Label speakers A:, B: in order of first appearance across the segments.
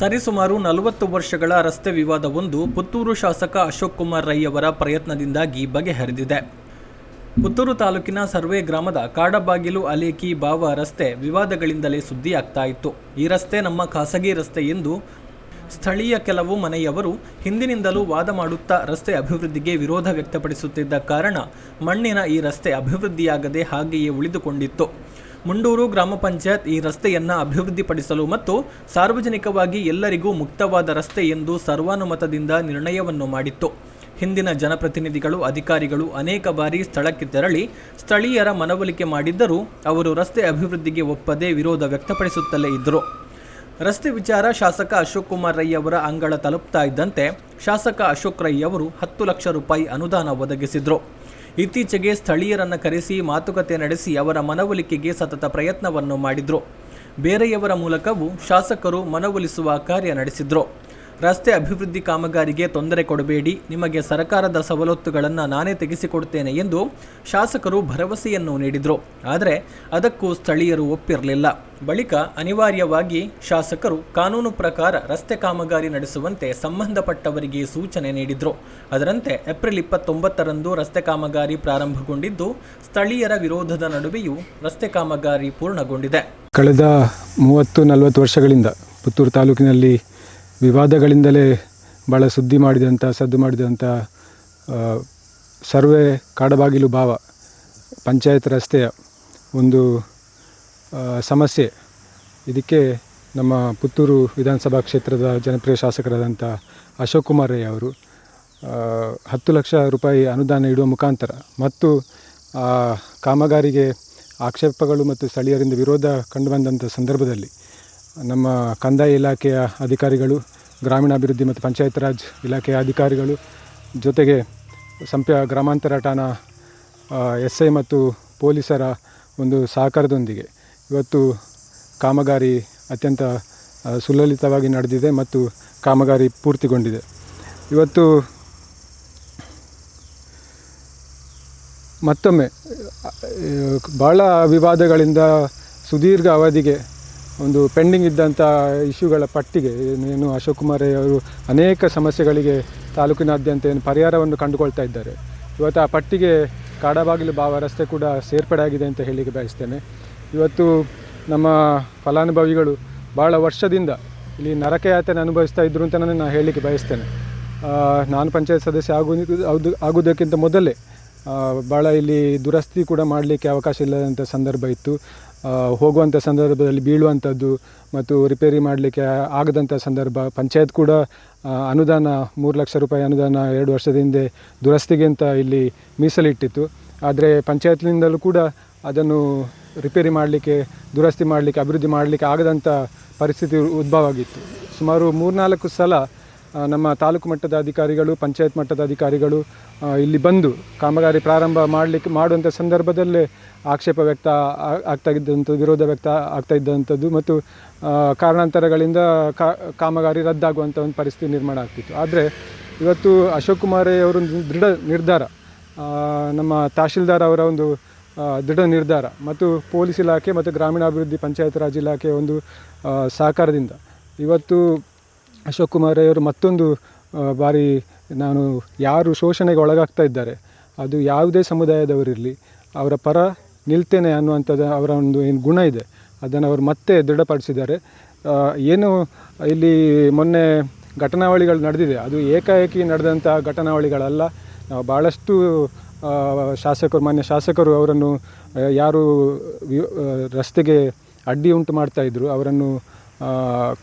A: ಸರಿಸುಮಾರು ನಲವತ್ತು ವರ್ಷಗಳ ರಸ್ತೆ ವಿವಾದವೊಂದು ಪುತ್ತೂರು ಶಾಸಕ ಅಶೋಕ್ ಕುಮಾರ್ ರೈ ಅವರ ಪ್ರಯತ್ನದಿಂದಾಗಿ ಬಗೆಹರಿದಿದೆ. ಪುತ್ತೂರು ತಾಲೂಕಿನ ಸರ್ವೆ ಗ್ರಾಮದ ಕಾಡಬಾಗಿಲು ಅಲೇಕಿ ಬಾವ ರಸ್ತೆ ವಿವಾದಗಳಿಂದಲೇ ಸುದ್ದಿಯಾಗ್ತಾ ಇತ್ತು. ಈ ರಸ್ತೆ ನಮ್ಮ ಖಾಸಗಿ ರಸ್ತೆ ಎಂದು ಸ್ಥಳೀಯ ಕೆಲವು ಮನೆಯವರು ಹಿಂದಿನಿಂದಲೂ ವಾದ ಮಾಡುತ್ತಾ ರಸ್ತೆ ಅಭಿವೃದ್ಧಿಗೆ ವಿರೋಧ ವ್ಯಕ್ತಪಡಿಸುತ್ತಿದ್ದ ಕಾರಣ ಮಣ್ಣಿನ ಈ ರಸ್ತೆ ಅಭಿವೃದ್ಧಿಯಾಗದೆ ಹಾಗೆಯೇ ಉಳಿದುಕೊಂಡಿತ್ತು. ಮುಂಡೂರು ಗ್ರಾಮ ಪಂಚಾಯತ್ ಈ ರಸ್ತೆಯನ್ನು ಅಭಿವೃದ್ಧಿಪಡಿಸಲು ಮತ್ತು ಸಾರ್ವಜನಿಕವಾಗಿ ಎಲ್ಲರಿಗೂ ಮುಕ್ತವಾದ ರಸ್ತೆ ಎಂದು ಸರ್ವಾನುಮತದಿಂದ ನಿರ್ಣಯವನ್ನು ಮಾಡಿತ್ತು. ಹಿಂದಿನ ಜನಪ್ರತಿನಿಧಿಗಳು, ಅಧಿಕಾರಿಗಳು ಅನೇಕ ಬಾರಿ ಸ್ಥಳಕ್ಕೆ ತೆರಳಿ ಸ್ಥಳೀಯರ ಮನವೊಲಿಕೆ ಮಾಡಿದ್ದರೂ ಅವರು ರಸ್ತೆ ಅಭಿವೃದ್ಧಿಗೆ ಒಪ್ಪದೆ ವಿರೋಧ ವ್ಯಕ್ತಪಡಿಸುತ್ತಲೇ ಇದ್ದರು. ರಸ್ತೆ ವಿಚಾರ ಶಾಸಕ ಅಶೋಕ್ ಕುಮಾರ್ ರೈ ಅವರ ಅಂಗಳ ತಲುಪ್ತಾ ಇದ್ದಂತೆ ಶಾಸಕ ಅಶೋಕ್ ರೈ ಅವರು ಹತ್ತು ಲಕ್ಷ ರೂಪಾಯಿ ಅನುದಾನ ಒದಗಿಸಿದ್ರು. ಇತ್ತೀಚೆಗೆ ಸ್ಥಳೀಯರನ್ನು ಕರೆಸಿ ಮಾತುಕತೆ ನಡೆಸಿ ಅವರ ಮನವೊಲಿಕೆಗೆ ಸತತ ಪ್ರಯತ್ನವನ್ನು ಮಾಡಿದ್ರು. ಬೇರೆಯವರ ಮೂಲಕವೂ ಶಾಸಕರು ಮನವೊಲಿಸುವ ಕಾರ್ಯ ನಡೆಸಿದ್ರು. ರಸ್ತೆ ಅಭಿವೃದ್ಧಿ ಕಾಮಗಾರಿಗೆ ತೊಂದರೆ ಕೊಡಬೇಡಿ, ನಿಮಗೆ ಸರ್ಕಾರದ ಸವಲತ್ತುಗಳನ್ನು ನಾನೇ ತೆಗೆಸಿಕೊಡ್ತೇನೆ ಎಂದು ಶಾಸಕರು ಭರವಸೆಯನ್ನು ನೀಡಿದರು. ಆದರೆ ಅದಕ್ಕೂ ಸ್ಥಳೀಯರು ಒಪ್ಪಿರಲಿಲ್ಲ. ಬಳಿಕ ಅನಿವಾರ್ಯವಾಗಿ ಶಾಸಕರು ಕಾನೂನು ಪ್ರಕಾರ ರಸ್ತೆ ಕಾಮಗಾರಿ ನಡೆಸುವಂತೆ ಸಂಬಂಧಪಟ್ಟವರಿಗೆ ಸೂಚನೆ ನೀಡಿದರು. ಅದರಂತೆ ಏಪ್ರಿಲ್ ಇಪ್ಪತ್ತೊಂಬತ್ತರಂದು ರಸ್ತೆ ಕಾಮಗಾರಿ ಪ್ರಾರಂಭಗೊಂಡಿದ್ದು, ಸ್ಥಳೀಯರ ವಿರೋಧದ ನಡುವೆಯೂ ರಸ್ತೆ ಕಾಮಗಾರಿ ಪೂರ್ಣಗೊಂಡಿದೆ.
B: ಕಳೆದ ಮೂವತ್ತು ನಲವತ್ತು ವರ್ಷಗಳಿಂದ ಪುತ್ತೂರು ತಾಲೂಕಿನಲ್ಲಿ ವಿವಾದಗಳಿಂದಲೇ ಭಾಳ ಸುದ್ದಿ ಮಾಡಿದಂಥ ಸದ್ದು ಮಾಡಿದಂಥ ಸರ್ವೆ ಕಾಡಬಾಗಿಲು ಭಾವ, ಪಂಚಾಯತ್ ರಸ್ತೆಯ ಒಂದು ಸಮಸ್ಯೆ. ಇದಕ್ಕೆ ನಮ್ಮ ಪುತ್ತೂರು ವಿಧಾನಸಭಾ ಕ್ಷೇತ್ರದ ಜನಪ್ರಿಯ ಶಾಸಕರಾದಂಥ ಅಶೋಕ್ ಕುಮಾರ್ ರೈ ಅವರು ಹತ್ತು ಲಕ್ಷ ರೂಪಾಯಿ ಅನುದಾನ ಇಡುವ ಮುಖಾಂತರ ಮತ್ತು ಕಾಮಗಾರಿಗೆ ಆಕ್ಷೇಪಗಳು ಮತ್ತು ಸ್ಥಳೀಯರಿಂದ ವಿರೋಧ ಕಂಡುಬಂದಂಥ ಸಂದರ್ಭದಲ್ಲಿ ನಮ್ಮ ಕಂದಾಯ ಇಲಾಖೆಯ ಅಧಿಕಾರಿಗಳು ಗ್ರಾಮೀಣಾಭಿವೃದ್ಧಿ ಮತ್ತು ಪಂಚಾಯತ್ ರಾಜ್ ಇಲಾಖೆಯ ಅಧಿಕಾರಿಗಳು ಜೊತೆಗೆ ಸಂಪ್ಯ ಗ್ರಾಮಾಂತರ ಠಾಣಾ ಎಸ್ ಐ ಮತ್ತು ಪೊಲೀಸರ ಒಂದು ಸಹಕಾರದೊಂದಿಗೆ ಇವತ್ತು ಕಾಮಗಾರಿ ಅತ್ಯಂತ ಸುಲಲಿತವಾಗಿ ನಡೆದಿದೆ ಮತ್ತು ಕಾಮಗಾರಿ ಪೂರ್ತಿಗೊಂಡಿದೆ. ಇವತ್ತು ಮತ್ತೊಮ್ಮೆ ಭಾಳ ವಿವಾದಗಳಿಂದ ಸುದೀರ್ಘ ಅವಧಿಗೆ ಒಂದು ಪೆಂಡಿಂಗ್ ಇದ್ದಂಥ ಇಶ್ಯೂಗಳ ಪಟ್ಟಿಗೆ ಏನು ಅಶೋಕ್ ಕುಮಾರ್ ಅವರು ಅನೇಕ ಸಮಸ್ಯೆಗಳಿಗೆ ತಾಲೂಕಿನಾದ್ಯಂತ ಏನು ಪರಿಹಾರವನ್ನು ಕಂಡುಕೊಳ್ತಾ ಇದ್ದಾರೆ. ಇವತ್ತು ಆ ಪಟ್ಟಿಗೆ ಕಾಡಬಾಗಿಲು ಭಾವ ರಸ್ತೆ ಕೂಡ ಸೇರ್ಪಡೆ ಆಗಿದೆ ಅಂತ ಹೇಳಲಿಕ್ಕೆ ಬಯಸ್ತೇನೆ. ಇವತ್ತು ನಮ್ಮ ಫಲಾನುಭವಿಗಳು ಭಾಳ ವರ್ಷದಿಂದ ಇಲ್ಲಿ ನರಕಯಾತನೆ ಅನುಭವಿಸ್ತಾ ಇದ್ರು ಅಂತ ನಾನು ಹೇಳಲಿಕ್ಕೆ ಬಯಸ್ತೇನೆ. ನಾನು ಪಂಚಾಯತ್ ಸದಸ್ಯ ಆಗೋದು ಆಗೋದಕ್ಕಿಂತ ಮೊದಲೇ ಭಾಳ ಇಲ್ಲಿ ದುರಸ್ತಿ ಕೂಡ ಮಾಡಲಿಕ್ಕೆ ಅವಕಾಶ ಇಲ್ಲದಂಥ ಸಂದರ್ಭ ಇತ್ತು. ಹೋಗುವಂಥ ಸಂದರ್ಭದಲ್ಲಿ ಬೀಳುವಂಥದ್ದು ಮತ್ತು ರಿಪೇರಿ ಮಾಡಲಿಕ್ಕೆ ಆಗದಂಥ ಸಂದರ್ಭ. ಪಂಚಾಯತ್ ಕೂಡ ಅನುದಾನ, ಮೂರು ಲಕ್ಷ ರೂಪಾಯಿ ಅನುದಾನ ಎರಡು ವರ್ಷದ ಹಿಂದೆ ದುರಸ್ತಿಗೆ ಅಂತ ಇಲ್ಲಿ ಮೀಸಲಿಟ್ಟಿತ್ತು. ಆದರೆ ಪಂಚಾಯತ್ನಿಂದಲೂ ಕೂಡ ಅದನ್ನು ರಿಪೇರಿ ಮಾಡಲಿಕ್ಕೆ, ದುರಸ್ತಿ ಮಾಡಲಿಕ್ಕೆ, ಅಭಿವೃದ್ಧಿ ಮಾಡಲಿಕ್ಕೆ ಆಗದಂಥ ಪರಿಸ್ಥಿತಿ ಉದ್ಭವ ಆಗಿತ್ತು. ಸುಮಾರು ಮೂರ್ನಾಲ್ಕು ಸಲ ನಮ್ಮ ತಾಲೂಕು ಮಟ್ಟದ ಅಧಿಕಾರಿಗಳು, ಪಂಚಾಯತ್ ಮಟ್ಟದ ಅಧಿಕಾರಿಗಳು ಇಲ್ಲಿ ಬಂದು ಕಾಮಗಾರಿ ಪ್ರಾರಂಭ ಮಾಡಲಿಕ್ಕೆ ಮಾಡುವಂಥ ಸಂದರ್ಭದಲ್ಲೇ ಆಕ್ಷೇಪ ವ್ಯಕ್ತ ಆಗ್ತಾ ಇದ್ದಂಥದ್ದು, ವಿರೋಧ ವ್ಯಕ್ತ ಆಗ್ತಾ ಇದ್ದಂಥದ್ದು ಮತ್ತು ಕಾರಣಾಂತರಗಳಿಂದ ಕಾಮಗಾರಿ ರದ್ದಾಗುವಂಥ ಒಂದು ಪರಿಸ್ಥಿತಿ ನಿರ್ಮಾಣ ಆಗ್ತಿತ್ತು. ಆದರೆ ಇವತ್ತು ಅಶೋಕ್ ಕುಮಾರ್ ಅವರ ದೃಢ ನಿರ್ಧಾರ ನಮ್ಮ ತಹಶೀಲ್ದಾರ್ ಅವರ ಒಂದು ದೃಢ ನಿರ್ಧಾರ ಮತ್ತು ಪೊಲೀಸ್ ಇಲಾಖೆ ಮತ್ತು ಗ್ರಾಮೀಣಾಭಿವೃದ್ಧಿ ಪಂಚಾಯತ್ ರಾಜ್ ಇಲಾಖೆಯ ಒಂದು ಸಹಕಾರದಿಂದ ಇವತ್ತು ಅಶೋಕ್ ಕುಮಾರ್ ರೈ ಅವರು ಮತ್ತೊಂದು ಬಾರಿ ನಾನು ಯಾರು ಶೋಷಣೆಗೆ ಒಳಗಾಗ್ತಾ ಇದ್ದಾರೆ, ಅದು ಯಾವುದೇ ಸಮುದಾಯದವರಿರಲಿ ಅವರ ಪರ ನಿಲ್ತೇನೆ ಅನ್ನುವಂಥದ್ದು ಅವರ ಒಂದು ಏನು ಗುಣ ಇದೆ, ಅದನ್ನು ಅವರು ಮತ್ತೆ ದೃಢಪಡಿಸಿದ್ದಾರೆ. ಏನು ಇಲ್ಲಿ ಮೊನ್ನೆ ಘಟನಾವಳಿಗಳು ನಡೆದಿದೆ, ಅದು ಏಕಾಏಕಿ ನಡೆದಂಥ ಘಟನಾವಳಿಗಳಲ್ಲ, ನಾವು ಭಾಳಷ್ಟು ಶಾಸಕರು, ಮಾನ್ಯ ಶಾಸಕರು ಅವರನ್ನು ಯಾರು ರಸ್ತೆಗೆ ಅಡ್ಡಿ ಉಂಟು ಮಾಡ್ತಾಯಿದ್ರು ಅವರನ್ನು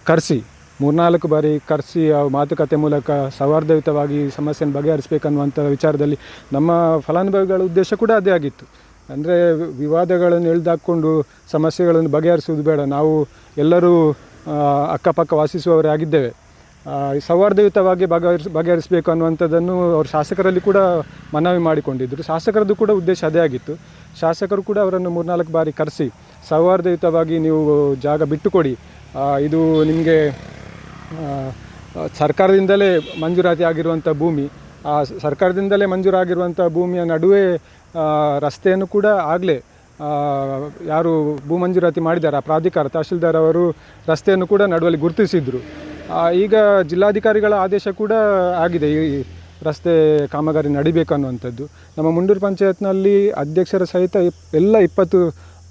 B: ಕರೆಸಿ ಮೂರ್ನಾಲ್ಕು ಬಾರಿ ಕರೆಸಿ ಮಾತುಕತೆ ಮೂಲಕ ಸೌಹಾರ್ದಯುತವಾಗಿ ಸಮಸ್ಯೆಯನ್ನು ಬಗೆಹರಿಸಬೇಕನ್ನುವಂಥ ವಿಚಾರದಲ್ಲಿ ನಮ್ಮ ಫಲಾನುಭವಿಗಳ ಉದ್ದೇಶ ಕೂಡ ಅದೇ ಆಗಿತ್ತು. ಅಂದರೆ ವಿವಾದಗಳನ್ನು ಎಳೆದಾಕ್ಕೊಂಡು ಸಮಸ್ಯೆಗಳನ್ನು ಬಗೆಹರಿಸುವುದು ಬೇಡ. ನಾವು ಎಲ್ಲರೂ ಅಕ್ಕಪಕ್ಕ ವಾಸಿಸುವವರೇ ಆಗಿದ್ದೇವೆ. ಸೌಹಾರ್ದಯುತವಾಗಿ ಬಗೆಹರಿಸ, ಬಗೆಹರಿಸಬೇಕು ಅನ್ನುವಂಥದ್ದನ್ನು ಅವರು ಶಾಸಕರಲ್ಲಿ ಕೂಡ ಮನವಿ ಮಾಡಿಕೊಂಡಿದ್ದರು. ಶಾಸಕರದ್ದು ಕೂಡ ಉದ್ದೇಶ ಅದೇ ಆಗಿತ್ತು. ಶಾಸಕರು ಕೂಡ ಅವರನ್ನು ಮೂರ್ನಾಲ್ಕು ಬಾರಿ ಕರೆಸಿ ಸೌಹಾರ್ದಯುತವಾಗಿ ನೀವು ಜಾಗ ಬಿಟ್ಟುಕೊಡಿ. ಇದು ನಿಮಗೆ ಸರ್ಕಾರದಿಂದಲೇ ಮಂಜೂರಾತಿ ಆಗಿರುವಂಥ ಭೂಮಿ, ಆ ಸರ್ಕಾರದಿಂದಲೇ ಮಂಜೂರಾಗಿರುವಂಥ ಭೂಮಿಯ ನಡುವೆ ರಸ್ತೆಯನ್ನು ಕೂಡ ಆಗಲೇ ಯಾರು ಭೂ ಮಂಜೂರಾತಿ ಮಾಡಿದ್ದಾರೆ, ಆ ಪ್ರಾಧಿಕಾರ ತಹಶೀಲ್ದಾರ್ ಅವರು ರಸ್ತೆಯನ್ನು ಕೂಡ ನಡುವಲ್ಲಿ ಗುರುತಿಸಿದ್ರು. ಈಗ ಜಿಲ್ಲಾಧಿಕಾರಿಗಳ ಆದೇಶ ಕೂಡ ಆಗಿದೆ, ಈ ರಸ್ತೆ ಕಾಮಗಾರಿ ನಡಿಬೇಕು ಅನ್ನುವಂಥದ್ದು. ನಮ್ಮ ಮುಂಡೂರು ಪಂಚಾಯತ್ನಲ್ಲಿ ಅಧ್ಯಕ್ಷರ ಸಹಿತ ಎಲ್ಲ ಇಪ್ಪತ್ತು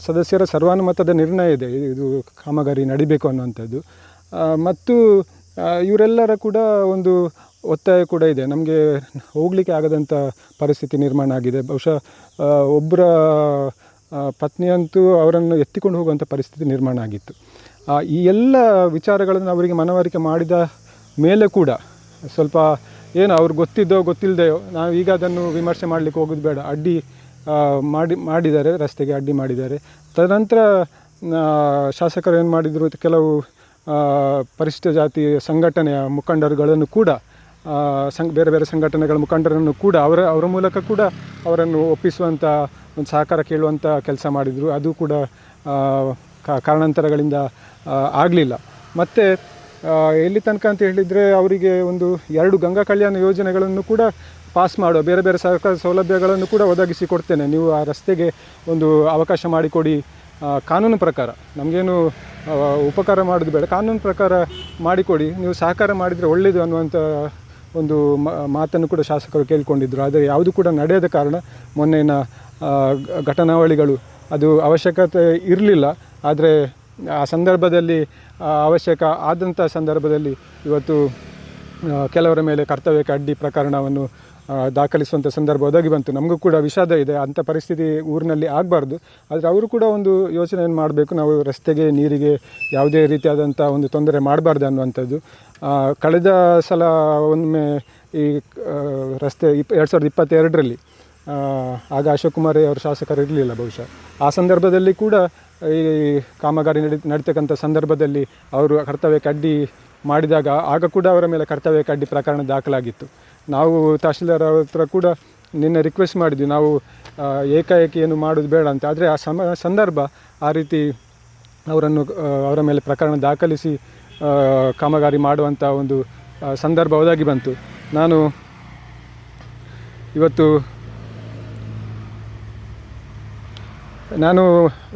B: ಸದಸ್ಯರ ಸರ್ವಾನುಮತದ ನಿರ್ಣಯ ಇದೆ, ಇದು ಕಾಮಗಾರಿ ನಡಿಬೇಕು ಅನ್ನುವಂಥದ್ದು. ಮತ್ತು ಇವರೆಲ್ಲರ ಕೂಡ ಒಂದು ಒತ್ತಾಯ ಕೂಡ ಇದೆ. ನಮಗೆ ಹೋಗಲಿಕ್ಕೆ ಆಗದಂಥ ಪರಿಸ್ಥಿತಿ ನಿರ್ಮಾಣ ಆಗಿದೆ. ಬಹುಶಃ ಒಬ್ಬರ ಪತ್ನಿಯಂತೂ ಅವರನ್ನು ಎತ್ತಿಕೊಂಡು ಹೋಗುವಂಥ ಪರಿಸ್ಥಿತಿ ನಿರ್ಮಾಣ ಆಗಿತ್ತು. ಈ ಎಲ್ಲ ವಿಚಾರಗಳನ್ನು ಅವರಿಗೆ ಮನವರಿಕೆ ಮಾಡಿದ ಮೇಲೆ ಕೂಡ ಸ್ವಲ್ಪ ಏನು ಅವ್ರು ಗೊತ್ತಿದ್ದೋ ಗೊತ್ತಿಲ್ಲದೆಯೋ ನಾವು ಈಗ ಅದನ್ನು ವಿಮರ್ಶೆ ಮಾಡಲಿಕ್ಕೆ ಹೋಗೋದು ಬೇಡ. ಅಡ್ಡಿ ಮಾಡಿ, ಮಾಡಿದ್ದಾರೆ, ರಸ್ತೆಗೆ ಅಡ್ಡಿ ಮಾಡಿದ್ದಾರೆ. ತದನಂತರ ಶಾಸಕರು ಏನು ಮಾಡಿದರು, ಕೆಲವು ಪರಿಶಿಷ್ಟ ಜಾತಿ ಸಂಘಟನೆಯ ಮುಖಂಡರುಗಳನ್ನು ಕೂಡ ಸಂಘ, ಬೇರೆ ಬೇರೆ ಸಂಘಟನೆಗಳ ಮುಖಂಡರನ್ನು ಕೂಡ ಅವರ ಅವರ ಮೂಲಕ ಕೂಡ ಅವರನ್ನು ಒಪ್ಪಿಸುವಂಥ ಒಂದು ಸಹಕಾರ ಕೇಳುವಂಥ ಕೆಲಸ ಮಾಡಿದರು. ಅದು ಕೂಡ ಕಾರಣಾಂತರಗಳಿಂದ ಆಗಲಿಲ್ಲ. ಮತ್ತು ಎಲ್ಲಿ ತನಕ ಅಂತ ಹೇಳಿದರೆ ಅವರಿಗೆ ಒಂದು ಎರಡು ಗಂಗಾ ಕಲ್ಯಾಣ ಯೋಜನೆಗಳನ್ನು ಕೂಡ ಪಾಸ್ ಮಾಡುವ, ಬೇರೆ ಬೇರೆ ಸರ್ಕಾರ ಸೌಲಭ್ಯಗಳನ್ನು ಕೂಡ ಒದಗಿಸಿ ಕೊಡ್ತೇನೆ. ನೀವು ಆ ರಸ್ತೆಗೆ ಒಂದು ಅವಕಾಶ ಮಾಡಿಕೊಡಿ ಕಾನೂನು ಪ್ರಕಾರ. ನಮಗೇನು ಉಪಕಾರ ಮಾಡೋದು ಬೇಡ. ಕಾನೂನು ಪ್ರಕಾರ ಮಾಡಿಕೊಡಿ. ನೀವು ಸಹಕಾರ ಮಾಡಿದರೆ ಒಳ್ಳೆಯದು ಅನ್ನುವಂಥ ಒಂದು ಮಾತನ್ನು ಕೂಡ ಶಾಸಕರು ಕೇಳಿಕೊಂಡಿದ್ದರು ಆದರೆ ಯಾವುದು ಕೂಡ ನಡೆಯದ ಕಾರಣ ಮೊನ್ನೆಯ ಘಟನಾವಳಿಗಳು ಅದು ಅವಶ್ಯಕತೆ ಇರಲಿಲ್ಲ. ಆದರೆ ಆ ಸಂದರ್ಭದಲ್ಲಿ ಅವಶ್ಯಕ ಆದಂಥ ಸಂದರ್ಭದಲ್ಲಿ ಇವತ್ತು ಕೆಲವರ ಮೇಲೆ ಕರ್ತವ್ಯಕ್ಕೆ ಅಡ್ಡಿ ಪ್ರಕರಣವನ್ನು ದಾಖಲಿಸುವಂಥ ಸಂದರ್ಭ ಒದಗಿ ಬಂತು. ನಮಗೂ ಕೂಡ ವಿಷಾದ ಇದೆ. ಅಂಥ ಪರಿಸ್ಥಿತಿ ಊರಿನಲ್ಲಿ ಆಗಬಾರ್ದು. ಆದರೆ ಅವರು ಕೂಡ ಒಂದು ಯೋಚನೆಯನ್ನು ಮಾಡಬೇಕು? ನಾವು ರಸ್ತೆಗೆ, ನೀರಿಗೆ ಯಾವುದೇ ರೀತಿಯಾದಂಥ ಒಂದು ತೊಂದರೆ ಮಾಡಬಾರ್ದು ಅನ್ನುವಂಥದ್ದು. ಕಳೆದ ಸಲ ಒಮ್ಮೆ ಈ ರಸ್ತೆ ಇಪ್, ಎರಡು ಸಾವಿರದ ಇಪ್ಪತ್ತೆರಡರಲ್ಲಿ ಆಗ ಅಶೋಕ್ ಕುಮಾರ್ ಅವರು ಶಾಸಕರು ಇರಲಿಲ್ಲ ಬಹುಶಃ. ಆ ಸಂದರ್ಭದಲ್ಲಿ ಕೂಡ ಈ ಕಾಮಗಾರಿ ನಡಿ, ನಡೀತಕ್ಕಂಥ ಸಂದರ್ಭದಲ್ಲಿ ಅವರು ಕರ್ತವ್ಯಕ್ಕೆ ಅಡ್ಡಿ ಮಾಡಿದಾಗ ಆಗ ಕೂಡ ಅವರ ಮೇಲೆ ಕರ್ತವ್ಯಕ್ಕೆ ಅಡ್ಡಿ ಪ್ರಕರಣ ದಾಖಲಾಗಿತ್ತು. ನಾವು ತಹಶೀಲ್ದಾರ್ ಅವ್ರ ಹತ್ರ ಕೂಡ ನಿನ್ನೆ ರಿಕ್ವೆಸ್ಟ್ ಮಾಡಿದ್ವಿ. ನಾವು ಏಕಾಏಕಿ ಏನು ಮಾಡೋದು ಬೇಡ ಅಂತ. ಆದರೆ ಆ ಸಮ, ಸಂದರ್ಭ ಆ ರೀತಿ ಅವರನ್ನು ಅವರ ಮೇಲೆ ಪ್ರಕರಣ ದಾಖಲಿಸಿ ಕಾಮಗಾರಿ ಮಾಡುವಂಥ ಒಂದು ಸಂದರ್ಭ ಒದಗಿ ಬಂತು. ನಾನು ಇವತ್ತು ನಾನು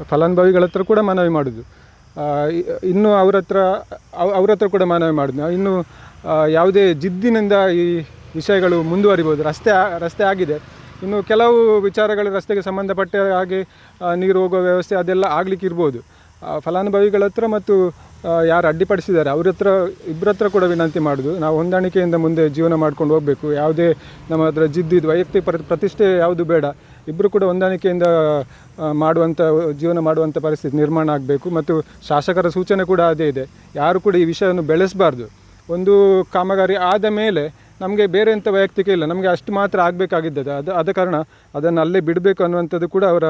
B: ಫಲಾನುಭವಿಗಳ ಹತ್ರ ಕೂಡ ಮನವಿ ಮಾಡೋದು. ಇನ್ನು ಅವ್ರ ಹತ್ರ, ಅವ್- ಅವ್ರ ಹತ್ರ ಕೂಡ ಮನವಿ ಮಾಡೋದು. ಇನ್ನು ಯಾವುದೇ ಜಿದ್ದಿನಿಂದ ಈ ವಿಷಯಗಳು ಮುಂದುವರಿಬೋದು. ರಸ್ತೆ ರಸ್ತೆ ಆಗಿದೆ. ಇನ್ನು ಕೆಲವು ವಿಚಾರಗಳು ರಸ್ತೆಗೆ ಸಂಬಂಧಪಟ್ಟ ಹಾಗೆ ನೀರು ಹೋಗುವ ವ್ಯವಸ್ಥೆ ಅದೆಲ್ಲ ಆಗಲಿಕ್ಕೆ ಇರ್ಬೋದು. ಆ, ಫಲಾನುಭವಿಗಳ ಹತ್ರ ಮತ್ತು ಯಾರು ಅಡ್ಡಿಪಡಿಸಿದ್ದಾರೆ ಅವ್ರ ಹತ್ರ ಇಬ್ಬರ ಹತ್ರ ಕೂಡ ವಿನಂತಿ ಮಾಡೋದು. ನಾವು ಹೊಂದಾಣಿಕೆಯಿಂದ ಮುಂದೆ ಜೀವನ ಮಾಡ್ಕೊಂಡು ಹೋಗಬೇಕು. ಯಾವುದೇ ನಮ್ಮ ಹತ್ರ ಜಿದ್ದಿದ್ದು ವೈಯಕ್ತಿಕ ಪ್ರ- ಪ್ರತಿಷ್ಠೆ ಯಾವುದು ಬೇಡ. ಇಬ್ಬರು ಕೂಡ ಹೊಂದಾಣಿಕೆಯಿಂದ ಮಾಡುವಂಥ ಜೀವನ ಮಾಡುವಂಥ ಪರಿಸ್ಥಿತಿ ನಿರ್ಮಾಣ ಆಗಬೇಕು. ಮತ್ತು ಶಾಸಕರ ಸೂಚನೆ ಕೂಡ ಅದೇ ಇದೆ. ಯಾರು ಕೂಡ ಈ ವಿಷಯವನ್ನು ಬೆಳೆಸಬಾರ್ದು. ಒಂದು ಕಾಮಗಾರಿ ಆದ ಮೇಲೆ ನಮಗೆ ಬೇರೆ ಎಂಥ ವೈಯಕ್ತಿಕ ಇಲ್ಲ. ನಮಗೆ ಅಷ್ಟು ಮಾತ್ರ ಆಗಬೇಕಾಗಿದ್ದದು ಅದು, ಆದ ಕಾರಣ ಅದನ್ನು ಅಲ್ಲೇ ಬಿಡಬೇಕು ಅನ್ನುವಂಥದ್ದು ಕೂಡ ಅವರ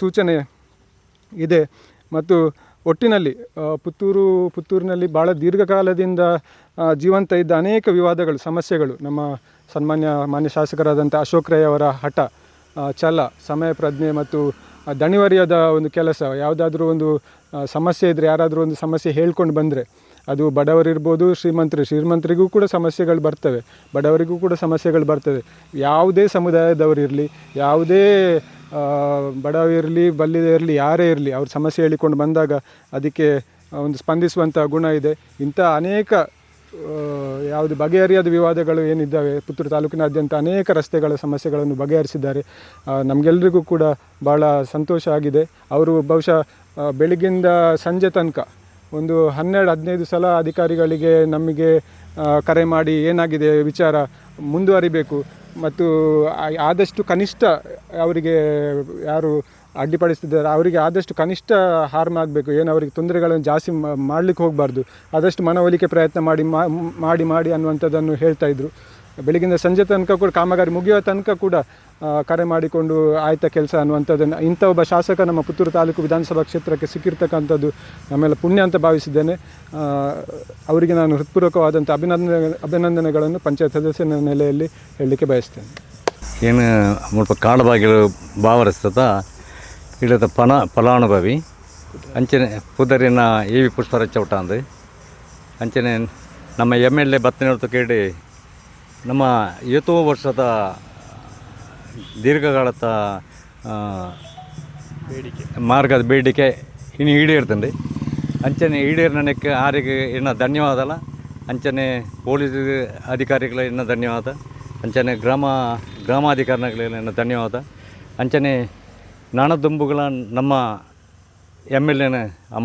B: ಸೂಚನೆ ಇದೆ. ಮತ್ತು ಒಟ್ಟಿನಲ್ಲಿ ಪುತ್ತೂರು, ಪುತ್ತೂರಿನಲ್ಲಿ ಭಾಳ ದೀರ್ಘಕಾಲದಿಂದ ಜೀವಂತ ಇದ್ದ ಅನೇಕ ವಿವಾದಗಳು, ಸಮಸ್ಯೆಗಳು. ನಮ್ಮ ಸನ್ಮಾನ್ಯ, ಮಾನ್ಯ ಶಾಸಕರಾದಂಥ ಅಶೋಕ್ ರೈ ಅವರ ಹಠ ಛಲ, ಸಮಯ ಪ್ರಜ್ಞೆ ಮತ್ತು ದಣಿವರಿಯದ ಒಂದು ಕೆಲಸ. ಯಾವುದಾದ್ರೂ ಒಂದು ಸಮಸ್ಯೆ ಇದ್ದರೆ ಯಾರಾದರೂ ಒಂದು ಸಮಸ್ಯೆ ಹೇಳ್ಕೊಂಡು ಬಂದರೆ ಅದು ಬಡವರಿರ್ಬೋದು ಶ್ರೀಮಂತರು, ಶ್ರೀಮಂತರಿಗೂ ಕೂಡ ಸಮಸ್ಯೆಗಳು ಬರ್ತವೆ. ಬಡವರಿಗೂ ಕೂಡ ಸಮಸ್ಯೆಗಳು ಬರ್ತವೆ. ಯಾವುದೇ ಸಮುದಾಯದವರಿರಲಿ ಯಾವುದೇ ಬಡವಿರಲಿ ಬಲ್ಲಿದೇ ಇರಲಿ, ಯಾರೇ ಇರಲಿ, ಅವ್ರ ಸಮಸ್ಯೆ ಹೇಳಿಕೊಂಡು ಬಂದಾಗ ಅದಕ್ಕೆ ಒಂದು ಸ್ಪಂದಿಸುವಂಥ ಗುಣ ಇದೆ. ಇಂಥ ಅನೇಕ ಯಾವುದು ಬಗೆಹರಿಯಾದ ವಿವಾದಗಳು ಏನಿದ್ದಾವೆ, ಪುತ್ತೂರು ತಾಲೂಕಿನಾದ್ಯಂತ ಅನೇಕ ರಸ್ತೆಗಳ ಸಮಸ್ಯೆಗಳನ್ನು ಬಗೆಹರಿಸಿದ್ದಾರೆ. ನಮಗೆಲ್ಲರಿಗೂ ಕೂಡ ಭಾಳ ಸಂತೋಷ ಆಗಿದೆ. ಅವರು ಬಹುಶಃ ಬೆಳಗ್ಗಿಂದ ಸಂಜೆ ತನಕ ಒಂದು ಹನ್ನೆರಡು, ಹದಿನೈದು ಸಲ ಅಧಿಕಾರಿಗಳಿಗೆ ನಮಗೆ ಕರೆ ಮಾಡಿ ಏನಾಗಿದೆ ವಿಚಾರ ಮುಂದುವರಿಬೇಕು. ಮತ್ತು ಆದಷ್ಟು ಕನಿಷ್ಠ ಅವರಿಗೆ ಯಾರು ಅಡ್ಡಿಪಡಿಸ್ತಿದ್ದಾರೆ, ಅವರಿಗೆ ಆದಷ್ಟು ಕನಿಷ್ಠ ಹಾರ್ಮ್ ಆಗಬೇಕು ಏನು ಅವರಿಗೆ ತೊಂದರೆಗಳನ್ನು ಜಾಸ್ತಿ ಮಾಡಲಿಕ್ಕೆ ಹೋಗಬಾರ್ದು. ಆದಷ್ಟು ಮನವೊಲಿಕೆ ಪ್ರಯತ್ನ ಮಾಡಿ ಮಾಡಿ ಮಾಡಿ ಅನ್ನುವಂಥದ್ದನ್ನು ಹೇಳ್ತಾಯಿದ್ರು ಬೆಳಗಿನ ಸಂಜೆ ತನಕ ಕೂಡ, ಕಾಮಗಾರಿ ಮುಗಿಯೋ ತನಕ ಕೂಡ ಕರೆ ಮಾಡಿಕೊಂಡು ಆಯ್ತ ಕೆಲಸ ಅನ್ನುವಂಥದ್ದನ್ನು ಇಂಥ ಒಬ್ಬ ಶಾಸಕ ನಮ್ಮ ಪುತ್ತೂರು ತಾಲೂಕು ವಿಧಾನಸಭಾ ಕ್ಷೇತ್ರಕ್ಕೆ ಸಿಕ್ಕಿರ್ತಕ್ಕಂಥದ್ದು ನಮ್ಮೆಲ್ಲ ಪುಣ್ಯ ಅಂತ ಭಾವಿಸಿದ್ದೇನೆ. ಅವರಿಗೆ ನಾನು ಹೃತ್ಪೂರ್ವಕವಾದಂಥ ಅಭಿನಂದನೆ, ಅಭಿನಂದನೆಗಳನ್ನು ಪಂಚಾಯತ್ ಸದಸ್ಯನ ನೆಲೆಯಲ್ಲಿ ಹೇಳಲಿಕ್ಕೆ ಬಯಸ್ತೇನೆ.
C: ಏನು ಮುಲ್ಪ ಕಾಡಬಾಗಿಲು ಭಾವರಿಸ್ತದ ಇಲ್ಲದ ಪನ, ಫಲಾನುಭವಿ, ಅಂಚನೆ, ಪುದರಿನ ಎ ವಿ ಪುಷ್ಪರಾಜ್ ಚೌಟ ಅಂದು ಅಂಚನೆ ನಮ್ಮ ಎಂ ಎಲ್ ಎ ಬತ್ತನೇಳ್ತು ಕೇಳಿ ನಮ್ಮ ಏತೋ ವರ್ಷದ ದೀರ್ಘಕಾಲದ ಬೇಡಿಕೆ. ಮಾರ್ಗದ ಬೇಡಿಕೆ ಇನ್ನು ಈಡೇರ್ತಂడి ಅಂಚನೆ ಈಡೇರ್ನಕ್ಕೆ ಆರಿಗೆ ಇನ್ನು ಧನ್ಯವಾದಲ್ಲ ಅಂಚನೆ ಪೊಲೀಸ್ ಅಧಿಕಾರಿಗಳಿನ ಧನ್ಯವಾದ. ಅಂಚನೆ ಗ್ರಾಮ ಗ್ರಾಮಾಧಿಕಾರಿಗಳಿನ ಧನ್ಯವಾದ. ಅಂಚನೆ ನಾಣದುಂಬುಗಳ ನಮ್ಮ ಎಂ ಎಲ್ ಎನ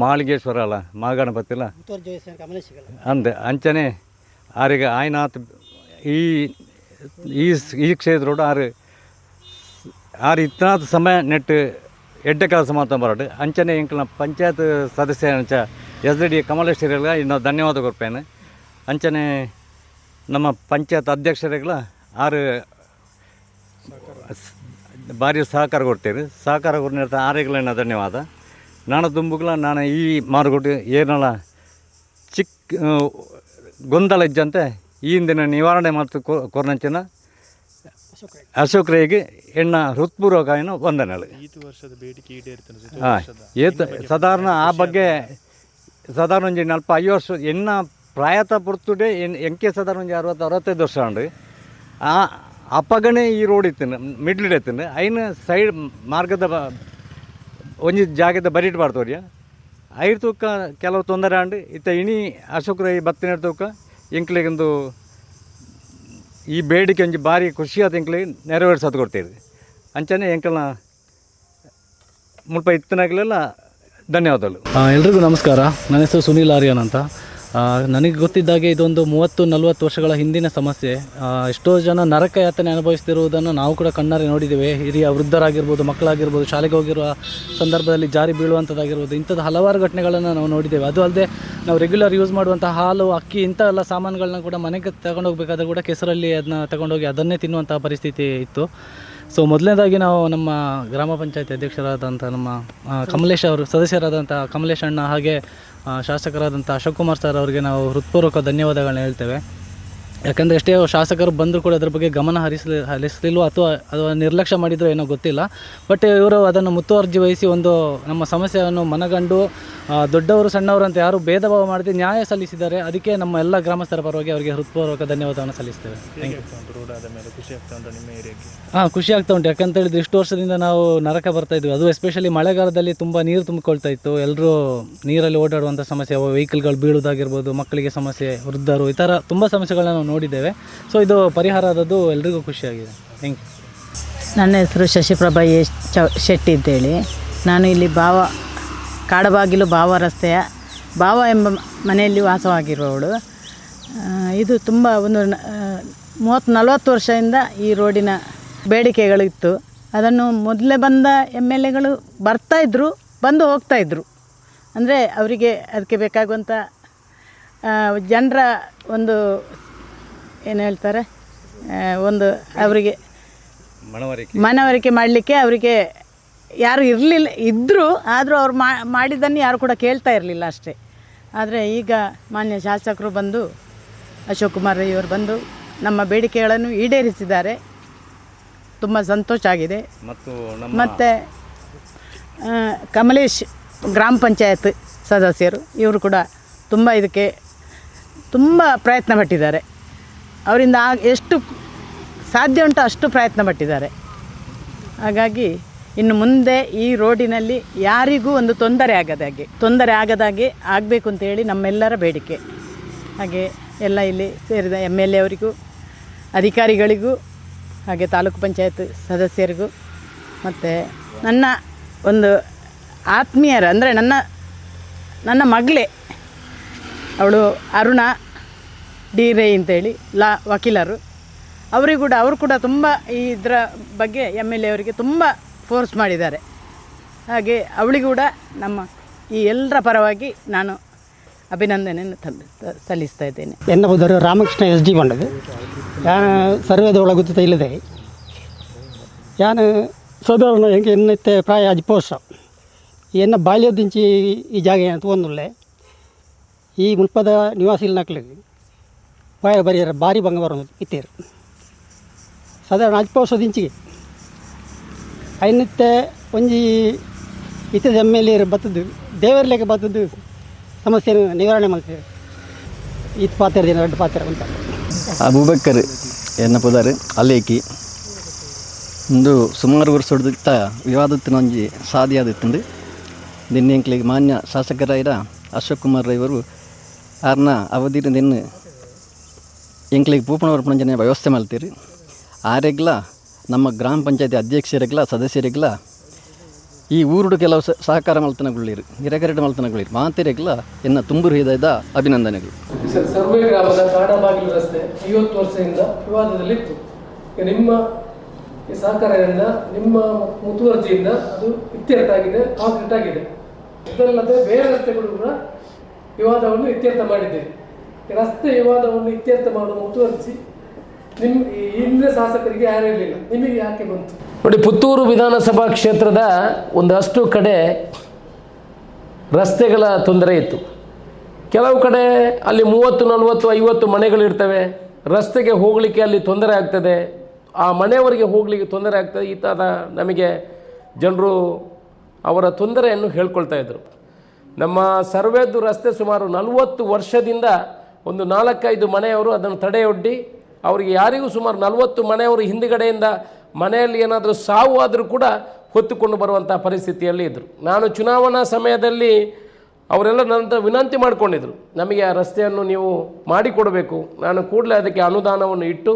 C: ಮಾಳಿಗೇಶ್ವರ ಅಲ್ಲ ಮಹಾಗಣಪತಿಲ್ಲ ಅಂದೆ ಅಂಚನೆ ಆರಿಗೆ ಆಯ್ನಾತ್ ಈ ಈ ಈ ಕ್ಷೇತ್ರೋಡು ಆರು ಆರು ಇತ್ತನಾತ್ ಸಮಯ ನೆಟ್ಟು ಎಡ್ಡೆ ಕೆಲಸ ಮಾಡ್ತಾ ಬರೋಡು ಅಂಚನೆ ಇಂಕ್ಲ ಪಂಚಾಯತ್ ಸದಸ್ಯ ಅಂಚ ಎಸ್ ಡಿ ಕಮಲೇಶ್ವರಿಗಳ ಇನ್ನು ಧನ್ಯವಾದ ಕೊಡ್ಪೇನೆ ಅಂಚನೆ ನಮ್ಮ ಪಂಚಾಯತ್ ಅಧ್ಯಕ್ಷರುಗಳ ಆರು ಭಾರಿ ಸಹಕಾರ ಕೊಡ್ತೀರಿ ಸಹಕಾರ ಕೊಡ್ತ ಆರೆಗಳಿನ ಧನ್ಯವಾದ. ನಾನು ತುಂಬುಗಳ ನಾನು ಈ ಮಾರುಕಟ್ಟೆ ಏನಲ್ಲ ಚಿಕ್ಕ ಗೊಂದಲ ಇಜ್ಜಂತೆ ಈ ಹಿಂದಿನ ನಿವಾರಣೆ ಮಾಡ್ತು ಕೊರ್ನಂಚಿನ ಅಶೋಕ್ ರೈಗೆ ಎಣ್ಣ ಹೃತ್ಪೂರ್ವಕಾಯಿನ ವಂದನೆಗಳು.
D: ವರ್ಷದ ಬೇಡಿಕೆ ಈಡೇರ್ತದೆ
C: ಹಾಂ ಏತ್ ಸಾಧಾರಣ ಆ ಬಗ್ಗೆ ಸಾಧಾರಣ ಒಂಜಿ ನಲ್ಪ ಐದು ವರ್ಷ ಎನ್ನ ಪ್ರಾಯತ ಪುರ್ತುಡೆ ಎನ್ ಎಂಕೆ ಸಾಧಾರಣ ಒಂಜಿ ಅರವತ್ತು ಅರವತ್ತೈದು ವರ್ಷ ಉಂಡು. ಆ ಅಪಗಣೆ ಈ ರೋಡ್ ಇತ್ತು ಮಿಡ್ಲ್ ಇತ್ತು ಐನ ಸೈಡ್ ಮಾರ್ಗದ ಒಂಜಿ ಜಾಗದ ಬರಿಟ್ ಬಾರ್ತವ್ರಿಯ ಐರ್ ತೂಕ ಕೆಲವು ತೊಂದರೆ ಆಂಡು ಇತ್ತ ಇಣಿ ಅಶೋಕ್ ರೈ ಬತ್ತಿನ ತೂಕ ಎಂಕ್ಲಿಗೊಂದು ಈ ಬೇಡಿಕೆ ಒಂಜಿ ಭಾರಿ ಖುಷಿಯಾದ ಎಂಕ್ಲಿಗೆ ನೆರವೇರಿಸೋದು ಕೊಡ್ತೀರಿ ಅಂಚನೆ ಎಂಕಲ್ನ ಮುಲ್ಪ ಇತ್ತನಾಗಲೆಲ್ಲ ಧನ್ಯವಾದಗಳು.
E: ಎಲ್ರಿಗೂ ನಮಸ್ಕಾರ. ನನ್ನ ಹೆಸರು ಸುನೀಲ್ ಆರ್ಯನ್ ಅಂತ. ನನಗೆ ಗೊತ್ತಿದ್ದಾಗೆ ಇದೊಂದು ಮೂವತ್ತು, ನಲವತ್ತು ವರ್ಷಗಳ ಹಿಂದಿನ ಸಮಸ್ಯೆ. ಎಷ್ಟೋ ಜನ ನರಕ ಯಾತನೆ ಅನುಭವಿಸ್ತಿರುವುದನ್ನು ನಾವು ಕೂಡ ಕಣ್ಣಾರೆ ನೋಡಿದ್ದೇವೆ. ಹಿರಿಯ ವೃದ್ಧರಾಗಿರ್ಬೋದು, ಮಕ್ಕಳಾಗಿರ್ಬೋದು, ಶಾಲೆಗೆ ಹೋಗಿರುವ ಸಂದರ್ಭದಲ್ಲಿ ಜಾರಿ ಬೀಳುವಂಥದ್ದಾಗಿರ್ಬೋದು, ಇಂಥದ್ದು ಹಲವಾರು ಘಟನೆಗಳನ್ನು ನಾವು ನೋಡಿದ್ದೇವೆ. ಅದು ಅಲ್ಲದೆ ನಾವು ರೆಗ್ಯುಲರ್ ಯೂಸ್ ಮಾಡುವಂಥ ಹಾಲು, ಅಕ್ಕಿ, ಇಂಥ ಎಲ್ಲ ಸಾಮಾನುಗಳನ್ನ ಕೂಡ ಮನೆಗೆ ತಗೊಂಡೋಗ್ಬೇಕಾದ್ರೆ ಕೂಡ ಕೆಸರಲ್ಲಿ ಅದನ್ನ ತಗೊಂಡೋಗಿ ಅದನ್ನೇ ತಿನ್ನುವಂಥ ಪರಿಸ್ಥಿತಿ ಇತ್ತು. ಸೊ ಮೊದಲನೇದಾಗಿ ನಾವು ನಮ್ಮ ಗ್ರಾಮ ಪಂಚಾಯತ್ ಅಧ್ಯಕ್ಷರಾದಂಥ ನಮ್ಮ ಕಮಲೇಶ್ ಅವರು, ಸದಸ್ಯರಾದಂಥ ಕಮಲೇಶ್ ಅಣ್ಣ ಹಾಗೆ ಶಾಸಕರಾದಂಥ ಅಶೋಕ್ ಕುಮಾರ್ ಸರ್ ಅವರಿಗೆ ನಾವು ಹೃತ್ಪೂರ್ವಕ ಧನ್ಯವಾದಗಳನ್ನ ಹೇಳ್ತೇವೆ. ಯಾಕಂದರೆ ಎಷ್ಟೇ ಶಾಸಕರು ಬಂದರೂ ಕೂಡ ಅದ್ರ ಬಗ್ಗೆ ಗಮನ ಹರಿಸಲಿ ಹರಿಸಲಿಲ್ವೋ ಅಥವಾ ಅಥವಾ ನಿರ್ಲಕ್ಷ್ಯ ಮಾಡಿದರೂ ಏನೋ ಗೊತ್ತಿಲ್ಲ. ಬಟ್ ಇವರು ಅದನ್ನು ಮುತುವರ್ಜಿ ವಹಿಸಿ ಒಂದು ನಮ್ಮ ಸಮಸ್ಯೆಯನ್ನು ಮನಗಂಡು ದೊಡ್ಡವರು ಸಣ್ಣವರು ಅಂತ ಯಾರು ಭೇದ ಭಾವ ಮಾಡದೆ ನ್ಯಾಯ ಸಲ್ಲಿಸಿದ್ದಾರೆ. ಅದಕ್ಕೆ ನಮ್ಮ ಎಲ್ಲ ಗ್ರಾಮಸ್ಥರ ಪರವಾಗಿ ಅವರಿಗೆ ಹೃತ್ಪೂರ್ವಕ ಧನ್ಯವಾದವನ್ನು ಸಲ್ಲಿಸ್ತೇವೆ. ಹಾಂ ಖುಷಿ ಆಗ್ತಾ ಉಂಟು. ಯಾಕಂತ ಹೇಳಿದ್ರೆ ಇಷ್ಟು ವರ್ಷದಿಂದ ನಾವು ನರಕ ಬರ್ತಾ ಇದ್ವಿ. ಅದು ಎಸ್ಪೆಷಲಿ ಮಳೆಗಾಲದಲ್ಲಿ ತುಂಬ ನೀರು ತುಂಬಿಕೊಳ್ತಾ ಇತ್ತು. ಎಲ್ಲರೂ ನೀರಲ್ಲಿ ಓಡಾಡುವಂಥ ಸಮಸ್ಯೆ ವೆಹಿಕಲ್ಗಳು ಬೀಳೋದಾಗಿರ್ಬೋದು ಮಕ್ಕಳಿಗೆ ಸಮಸ್ಯೆ ವೃದ್ಧರು ಈ ಥರ ತುಂಬ ಸಮಸ್ಯೆಗಳನ್ನ ನೋಡಿದ್ದೇವೆ. ಸೊ ಇದು ಪರಿಹಾರ ಆದದ್ದು ಎಲ್ರಿಗೂ ಖುಷಿಯಾಗಿದೆ. ಥ್ಯಾಂಕ್ ಯು
F: ನನ್ನ ಹೆಸರು ಶಶಿಪ್ರಭಾ ಎ ಶೆಟ್ಟಿ ಅಂತೇಳಿ. ನಾನು ಇಲ್ಲಿ ಭಾವ ಕಾಡಬಾಗಿಲು ಭಾವ ರಸ್ತೆಯ ಭಾವ ಎಂಬ ಮನೆಯಲ್ಲಿ ವಾಸವಾಗಿರುವವಳು. ಇದು ತುಂಬ ಒಂದು ಮೂವತ್ತು ನಲವತ್ತು ವರ್ಷದಿಂದ ಈ ರೋಡಿನ ಬೇಡಿಕೆಗಳು ಇತ್ತು ಅದನ್ನು ಮೊದಲೇ ಬಂದ ಎಂ ಎಲ್ ಎಗಳು ಬರ್ತಾಯಿದ್ರು ಬಂದು ಹೋಗ್ತಾಯಿದ್ರು ಅಂದರೆ ಅವರಿಗೆ ಅದಕ್ಕೆ ಬೇಕಾಗುವಂಥ ಜನರ ಒಂದು ಏನು ಹೇಳ್ತಾರೆ? ಒಂದು ಅವರಿಗೆ
C: ಮನವರಿಕೆ.
F: ಮಾಡಲಿಕ್ಕೆ ಅವರಿಗೆ ಯಾರು ಇರಲಿಲ್ಲ ಇದ್ದರು ಆದರೂ ಅವ್ರು ಮಾ- ಮಾಡಿದ್ದನ್ನು ಯಾರು ಕೂಡ ಕೇಳ್ತಾ ಇರಲಿಲ್ಲ ಅಷ್ಟೇ. ಆದರೆ ಈಗ ಮಾನ್ಯ ಶಾಸಕರು ಬಂದು ಅಶೋಕ್ ಕುಮಾರ್ ರೈ ಅವರು ಬಂದು ನಮ್ಮ ಬೇಡಿಕೆಗಳನ್ನು ಈಡೇರಿಸಿದ್ದಾರೆ. ತುಂಬ ಸಂತೋಷ ಆಗಿದೆ.
C: ಮತ್ತು
F: ಮತ್ತು ಕಮಲೇಶ್ ಗ್ರಾಮ ಪಂಚಾಯತ್ ಸದಸ್ಯರು ಇವರು ಕೂಡ ತುಂಬ ಇದಕ್ಕೆ ತುಂಬ ಪ್ರಯತ್ನ ಪಟ್ಟಿದ್ದಾರೆ. ಅವರಿಂದ ಎಷ್ಟು ಸಾಧ್ಯ ಉಂಟು ಅಷ್ಟು ಪ್ರಯತ್ನ ಪಟ್ಟಿದ್ದಾರೆ. ಹಾಗಾಗಿ ಇನ್ನು ಮುಂದೆ ಈ ರೋಡಿನಲ್ಲಿ ಯಾರಿಗೂ ಒಂದು ತೊಂದರೆ ಆಗದಾಗೆ ತೊಂದರೆ ಆಗದಾಗೆ ಆಗಬೇಕು ಅಂತೇಳಿ ನಮ್ಮೆಲ್ಲರ ಬೇಡಿಕೆ. ಹಾಗೆ ಎಲ್ಲ ಇಲ್ಲಿ ಸೇರಿದ ಎಂ ಎಲ್ ಎ ಅವರಿಗೂ, ಅಧಿಕಾರಿಗಳಿಗೂ, ಹಾಗೆ ತಾಲೂಕು ಪಂಚಾಯತ್ ಸದಸ್ಯರಿಗೂ, ಮತ್ತು ನನ್ನ ಒಂದು ಆತ್ಮೀಯರ, ಅಂದರೆ ನನ್ನ ನನ್ನ ಮಗಳೇ, ಅವಳು ಅರುಣ ಡಿ ರೈ ಅಂತೇಳಿ, ಲಾ ವಕೀಲರು. ಅವರಿಗೂ ಕೂಡ, ಅವರು ಕೂಡ ತುಂಬ ಈ ಇದರ ಬಗ್ಗೆ ಎಂ ಎಲ್ ಎ ಅವರಿಗೆ ತುಂಬ ಫೋರ್ಸ್ ಮಾಡಿದ್ದಾರೆ. ಹಾಗೆ ಅವಳಿಗೂ ಕೂಡ ನಮ್ಮ ಈ ಎಲ್ಲರ ಪರವಾಗಿ ನಾನು ಅಭಿನಂದನೆಯನ್ನು ತಂದು ಸಲ್ಲಿಸ್ತಾ ಇದ್ದೇನೆ.
G: ಎನ್ನ ಬುಧರು ರಾಮಕೃಷ್ಣ ಎಸ್ ಡಿ ಬಂಡದು. ಯಾನು ಸರ್ವೇದ ಒಳಗುತ್ತ ಇಲ್ಲದೆ ಯಾನು ಸೋದರನ ಹೆಂಗೆ ಎನ್ನತ್ತೆ ಪ್ರಾಯ ವರ್ಷ. ಎನ್ನ ಬಾಲ್ಯದಿಂಚಿ ಈ ಜಾಗ ಏನು ತಗೊಂಡುಳ್ಳೆ ಈ ಮುಲ್ಪದ ನಿವಾಸಿಲ್ ನಕ್ಲು ಬಾಯ ಬಾರಿ ಭಾರಿ ಭಂಗ ಬರೋದು ಇತ್ತೇರು ಸಾಧಾರಣ ಹದಿಪು ವರ್ಷದಿಂಚಿಗೆ ಐನತ್ತೆ ಒಂಜಿ ಇತ್ತದ ಎಂ ಎಲ್ ಎ ಬತ್ತದ್ದು ದೇವರ್ಲೆಗೆ ಬತ್ತದ್ದು ಸಮಸ್ಯೆ ನಿವಾರಣೆ ಮಾಡ್ತೇವೆ. ಇತ್ತು ಪಾತ್ರ ದಿನ ಎರಡು ಪಾತ್ರ ಅಂತ
H: ಅಬೂಬಕ್ಕರ್ ಎನ್ನ ಪುದಾರ್ ಅಲೇಕಿ ಇಂದು ಸುಮಾರು ವರ್ಷದ ವಿವಾದತ್ತಿನ ಒಂಜಿ ಸಾದಿಯಾದಿತ್ತಂದು ದಿನ್ನೆಂಕ್ಲಿಗೆ ಮಾನ್ಯ ಶಾಸಕರಾಯಿರ ಅಶೋಕ್ ಕುಮಾರ್ ರೈವರು ಆರ್ನ ಅವಧಿನ ದಿನ ಎಂಕ್ಲಿಗೆ ಪೂಪಣವರ ಪುಣಂಜನೆ ವ್ಯವಸ್ಥೆ ಮಾಡ್ತೀರಿ. ಆರೆಗ್ಲ ನಮ್ಮ ಗ್ರಾಮ ಪಂಚಾಯತಿ ಅಧ್ಯಕ್ಷರಿಗ್ಲ ಸದಸ್ಯರಿಗ್ಲ ಈ ಊರುಡು ಕೆಲವು ಸಹಕಾರ ಮಲ್ತನಗೊಳ್ಳಿರಿ ಹಿರಕರೆಟ ಮಲ್ತನಗೊಳ್ಳಿರಿ. ಮಾತಿರೆಗ್ಲ ಎನ್ನ ತುಂಬು ಹೃದಯದ ಅಭಿನಂದನೆಗಳು.
I: ಸರ್, ಸರ್ವೆ ಗ್ರಾಮದ ಕಾಡಬಾಗಿಲು ರಸ್ತೆ ಐವತ್ತು ವರ್ಷದಿಂದ ವಿವಾದದಲ್ಲಿತ್ತು. ನಿಮ್ಮ ಸಹಕಾರದಿಂದ, ನಿಮ್ಮ ಮುತುವರ್ಜಿಯಿಂದ ಅದು ಇತ್ಯರ್ಥ ಆಗಿದೆ ಕಾಂಕ್ರೀಟ್ ಆಗಿದೆ. ಇದಲ್ಲದೆ ಬೇರೆ ರಸ್ತೆಗಳು ಕೂಡ ವಿವಾದವನ್ನು ಇತ್ಯರ್ಥ ಮಾಡಿದ್ದೇವೆ ರಸ್ತೆ ವಿವಾದವನ್ನು ಇತ್ಯರ್ಥ ಮಾಡುವ ಮುತುವರ್ಜಿ. ನಿಮ್ಮ ಹಿಂದಿನ ಶಾಸಕರಿಗೆ ಯಾರೂ ಇರಲಿಲ್ಲ? ನಿಮಗೆ ಯಾಕೆ ಬಂತು?
J: ನೋಡಿ, ಪುತ್ತೂರು ವಿಧಾನಸಭಾ ಕ್ಷೇತ್ರದ ಒಂದಷ್ಟು ಕಡೆ ರಸ್ತೆಗಳ ತೊಂದರೆ ಇತ್ತು. ಕೆಲವು ಕಡೆ ಅಲ್ಲಿ ಮೂವತ್ತು, ನಲವತ್ತು, ಐವತ್ತು ಮನೆಗಳಿರ್ತವೆ ರಸ್ತೆಗೆ ಹೋಗಲಿಕ್ಕೆ ಅಲ್ಲಿ ತೊಂದರೆ ಆಗ್ತದೆ. ಆ ಮನೆಯವರಿಗೆ ಹೋಗಲಿಕ್ಕೆ ತೊಂದರೆ ಆಗ್ತದೆ. ಈ ಥರ ನಮಗೆ ಜನರು ಅವರ ತೊಂದರೆಯನ್ನು ಹೇಳ್ಕೊಳ್ತಾ ಇದ್ದರು ನಮ್ಮ ಸರ್ವೇದು ರಸ್ತೆ ಸುಮಾರು ನಲವತ್ತು ವರ್ಷದಿಂದ ಒಂದು ನಾಲ್ಕೈದು ಮನೆಯವರು ಅದನ್ನು ತಡೆಯೊಡ್ಡಿ ಅವರಿಗೆ ಯಾರಿಗೂ ಸುಮಾರು ನಲವತ್ತು ಮನೆಯವರು ಹಿಂದುಗಡೆಯಿಂದ ಮನೆಯಲ್ಲಿ ಏನಾದರೂ ಸಾವು ಆದರೂ ಕೂಡ ಹೊತ್ತುಕೊಂಡು ಬರುವಂಥ ಪರಿಸ್ಥಿತಿಯಲ್ಲಿ ಇದ್ದರು ನಾನು ಚುನಾವಣಾ ಸಮಯದಲ್ಲಿ ಅವರೆಲ್ಲ ನನ್ನ ವಿನಂತಿ ಮಾಡಿಕೊಂಡಿದ್ರು. ನಮಗೆ ಆ ರಸ್ತೆಯನ್ನು ನೀವು ಮಾಡಿಕೊಡಬೇಕು. ನಾನು ಕೂಡಲೇ ಅದಕ್ಕೆ ಅನುದಾನವನ್ನು ಇಟ್ಟು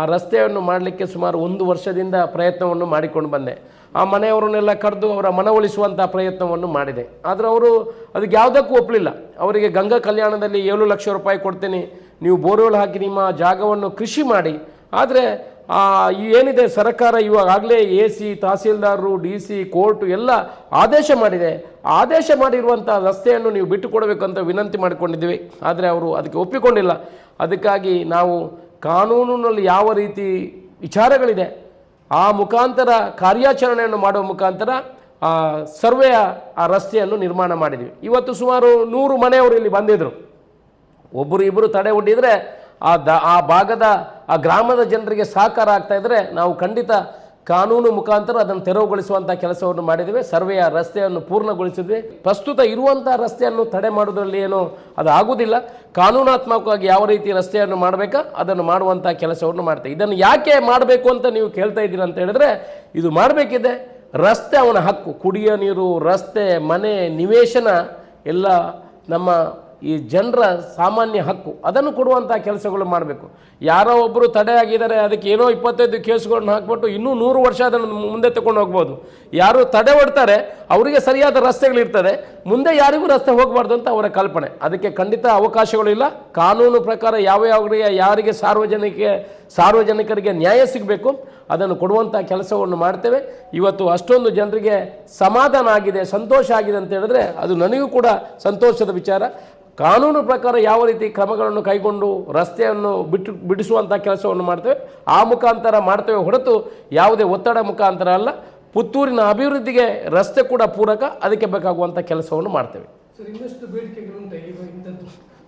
J: ಆ ರಸ್ತೆಯನ್ನು ಮಾಡಲಿಕ್ಕೆ ಸುಮಾರು ಒಂದು ವರ್ಷದಿಂದ ಪ್ರಯತ್ನವನ್ನು ಮಾಡಿಕೊಂಡು ಬಂದೆ. ಆ ಮನೆಯವರನ್ನೆಲ್ಲ ಕರೆದು ಅವರ ಮನವೊಲಿಸುವಂಥ ಪ್ರಯತ್ನವನ್ನು ಮಾಡಿದೆ. ಆದರೆ ಅವರು ಅದಕ್ಕೆ ಯಾವುದಕ್ಕೂ ಒಪ್ಪಲಿಲ್ಲ. ಅವರಿಗೆ ಗಂಗಾ ಕಲ್ಯಾಣದಲ್ಲಿ ಏಳು ಲಕ್ಷ ರೂಪಾಯಿ ಕೊಡ್ತೀನಿ, ನೀವು ಬೋರ್ವೆಲ್ ಹಾಕಿ ನಿಮ್ಮ ಜಾಗವನ್ನು ಕೃಷಿ ಮಾಡಿ. ಆದರೆ ಏನಿದೆ, ಸರ್ಕಾರ ಇವಾಗಲೇ ಎ ಸಿ ತಹಸೀಲ್ದಾರರು ಡಿ ಸಿ, ಕೋರ್ಟು ಎಲ್ಲ ಆದೇಶ ಮಾಡಿದೆ. ಆದೇಶ ಮಾಡಿರುವಂಥ ರಸ್ತೆಯನ್ನು ನೀವು ಬಿಟ್ಟು ಕೊಡಬೇಕು ಅಂತ ವಿನಂತಿ ಮಾಡಿಕೊಂಡಿದ್ದೀವಿ. ಆದರೆ ಅವರು ಅದಕ್ಕೆ ಒಪ್ಪಿಕೊಂಡಿಲ್ಲ. ಅದಕ್ಕಾಗಿ ನಾವು ಕಾನೂನಿನಲ್ಲಿ ಯಾವ ರೀತಿ ವಿಚಾರಗಳಿದೆ ಆ ಮುಖಾಂತರ ಕಾರ್ಯಾಚರಣೆಯನ್ನು ಮಾಡುವ ಮುಖಾಂತರ ಸರ್ವೆಯ, ಆ ರಸ್ತೆಯನ್ನು ನಿರ್ಮಾಣ ಮಾಡಿದ್ವಿ. ಇವತ್ತು ಸುಮಾರು ನೂರು ಮನೆಯವರು ಇಲ್ಲಿ ಬಂದಿದ್ದರು ಒಬ್ಬರು ಇಬ್ಬರು ತಡೆ ಒಡ್ಡಿದರೆ, ಆ ದ, ಆ ಭಾಗದ, ಆ ಗ್ರಾಮದ ಜನರಿಗೆ ಸಹಕಾರ ಆಗ್ತಾ ಇದ್ದರೆ ನಾವು ಖಂಡಿತ ಕಾನೂನು ಮುಖಾಂತರ ಅದನ್ನು ತೆರವುಗೊಳಿಸುವಂಥ ಕೆಲಸವನ್ನು ಮಾಡಿದ್ದೇವೆ. ಸರ್ವೆಯ ರಸ್ತೆಯನ್ನು ಪೂರ್ಣಗೊಳಿಸಿದ್ವಿ. ಪ್ರಸ್ತುತ ಇರುವಂಥ ರಸ್ತೆಯನ್ನು ತಡೆ ಮಾಡೋದ್ರಲ್ಲಿ ಏನು ಅದು ಆಗುವುದಿಲ್ಲ ಕಾನೂನಾತ್ಮಕವಾಗಿ ಯಾವ ರೀತಿ ರಸ್ತೆಯನ್ನು ಮಾಡಬೇಕಾ, ಅದನ್ನು ಮಾಡುವಂಥ ಕೆಲಸವನ್ನು ಮಾಡ್ತೇವೆ. ಇದನ್ನು ಯಾಕೆ ಮಾಡಬೇಕು ಅಂತ ನೀವು ಕೇಳ್ತಾ ಇದ್ದೀರಿ ಅಂತ ಹೇಳಿದ್ರೆ, ಇದು ಮಾಡಬೇಕಿದೆ. ರಸ್ತೆ ಅವನ ಹಕ್ಕು. ಕುಡಿಯೋ ನೀರು, ರಸ್ತೆ, ಮನೆ, ನಿವೇಶನ ಎಲ್ಲ ನಮ್ಮ ಈ ಜನರ ಸಾಮಾನ್ಯ ಹಕ್ಕು, ಅದನ್ನು ಕೊಡುವಂಥ ಕೆಲಸಗಳು ಮಾಡಬೇಕು. ಯಾರೋ ಒಬ್ಬರು ತಡೆ ಆಗಿದ್ದಾರೆ ಅದಕ್ಕೆ ಏನೋ ಇಪ್ಪತ್ತೈದು ಕೇಸ್ಗಳನ್ನ ಹಾಕ್ಬಿಟ್ಟು ಇನ್ನೂ ನೂರು ವರ್ಷ ಅದನ್ನು ಮುಂದೆ ತಗೊಂಡು ಹೋಗ್ಬೋದು. ಯಾರು ತಡೆ ಹೊಡ್ತಾರೆ ಅವರಿಗೆ ಸರಿಯಾದ ರಸ್ತೆಗಳಿರ್ತದೆ, ಮುಂದೆ ಯಾರಿಗೂ ರಸ್ತೆ ಹೋಗಬಾರ್ದು ಅಂತ ಅವರ ಕಲ್ಪನೆ. ಅದಕ್ಕೆ ಖಂಡಿತ ಅವಕಾಶಗಳಿಲ್ಲ ಕಾನೂನು ಪ್ರಕಾರ ಯಾವ ಯಾವ ಯಾರಿಗೆ ಸಾರ್ವಜನಿಕ, ಸಾರ್ವಜನಿಕರಿಗೆ ನ್ಯಾಯ ಸಿಗಬೇಕು, ಅದನ್ನು ಕೊಡುವಂಥ ಕೆಲಸವನ್ನು ಮಾಡ್ತೇವೆ. ಇವತ್ತು ಅಷ್ಟೊಂದು ಜನರಿಗೆ ಸಮಾಧಾನ ಆಗಿದೆ, ಸಂತೋಷ ಆಗಿದೆ ಅಂತ ಹೇಳಿದ್ರೆ ಅದು ನನಗೂ ಕೂಡ ಸಂತೋಷದ ವಿಚಾರ. ಕಾನೂನು ಪ್ರಕಾರ ಯಾವ ರೀತಿ ಕ್ರಮಗಳನ್ನು ಕೈಗೊಂಡು ರಸ್ತೆಯನ್ನು ಬಿಟ್ಟು ಬಿಡಿಸುವಂಥ ಕೆಲಸವನ್ನು ಮಾಡ್ತೇವೆ ಆ ಮುಖಾಂತರ ಮಾಡ್ತೇವೆ ಹೊರತು ಯಾವುದೇ ಒತ್ತಡ ಮುಖಾಂತರ ಅಲ್ಲ. ಪುತ್ತೂರಿನ ಅಭಿವೃದ್ಧಿಗೆ ರಸ್ತೆ ಕೂಡ ಪೂರಕ ಅದಕ್ಕೆ ಬೇಕಾಗುವಂಥ ಕೆಲಸವನ್ನು ಮಾಡ್ತೇವೆ.